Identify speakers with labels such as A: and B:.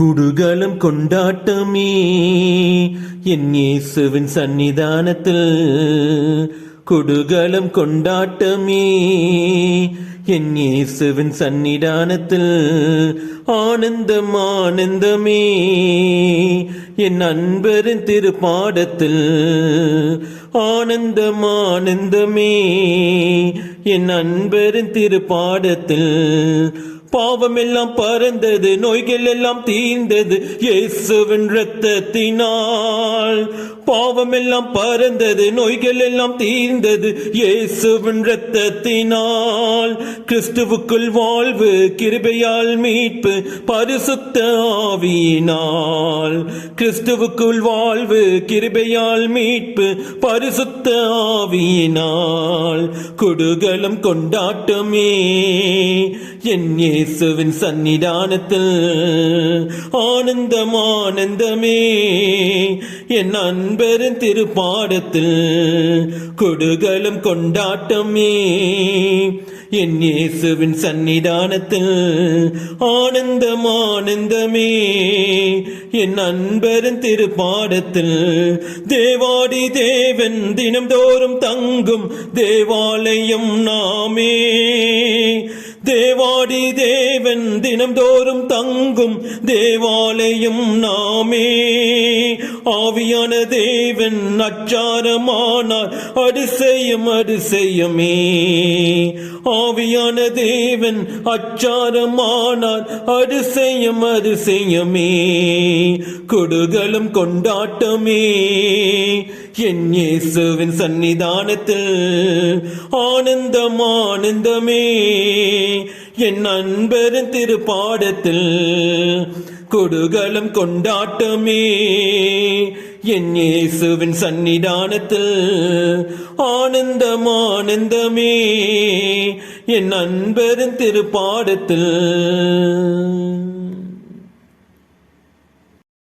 A: குடுகலம் கொண்டாட்டமே. என் இயேசுவின் சன்னிதானத்தில் குடுகலம் கொண்டாட்டமே. என் இயேசுவின் சன்னிதானத்தில் ஆனந்தம் ஆனந்தமே. என் அன்பரின் திருப்பாடத்தில் ஆனந்தம் ஆனந்தமே. என் அன்பரின் திருப்பாடத்தில் பாவமெல்லாம் பறந்தது நோய்கள் எல்லாம் தீர்ந்தது இயேசுவின் பாவம் எல்லாம் பறந்தது நோய்கள் எல்லாம் தீர்ந்தது இயேசுவின் ரத்தத்தினால் கிறிஸ்துவுக்குள் வாழ்வு கிருபையால் மீட்பு பரிசுத்த ஆவியினால். கிறிஸ்துவுக்குள் வாழ்வு கிருபையால் மீட்பு பரிசுத்த ஆவியினால் குடுகலம் கொண்டாட்டமே. என் இயேசுவின் சன்னிதானத்தில் ஆனந்தம் ஆனந்தமே. என் அன்பரின் திருப்பாடத்தில் கொடுகலம் கொண்டாட்டமே என் இயேசுவின் சன்னிதானத்தில் ஆனந்தம் ஆனந்தமே. என் அன்பரின் திருப்பாடத்தில் தேவாடி தேவன் தினம்தோறும் தங்கும் தேவாலயம் நாமே. தேவாடி தேவன் தினம்தோறும் தங்கும் தேவாலயம் நாமே. ஆவியான தேவன் அச்சாரமானார். அதிசயம் அதிசயமே ஆவியான தேவன் அச்சாரமானார். அதிசயம் அதிசயமே கொடுகளும் கொண்டாட்டமே. என் இயேசுவின் சன்னிதானத்தில் ஆனந்தம் ஆனந்தமே. என் அன்பரின் திருப்பாடத்தில் கொடுகலம் கொண்டாட்டமே. என் இயேசுவின் சன்னிதானத்தில் ஆனந்தம் ஆனந்தமே. என் அன்பரின் திருப்பாடத்தில்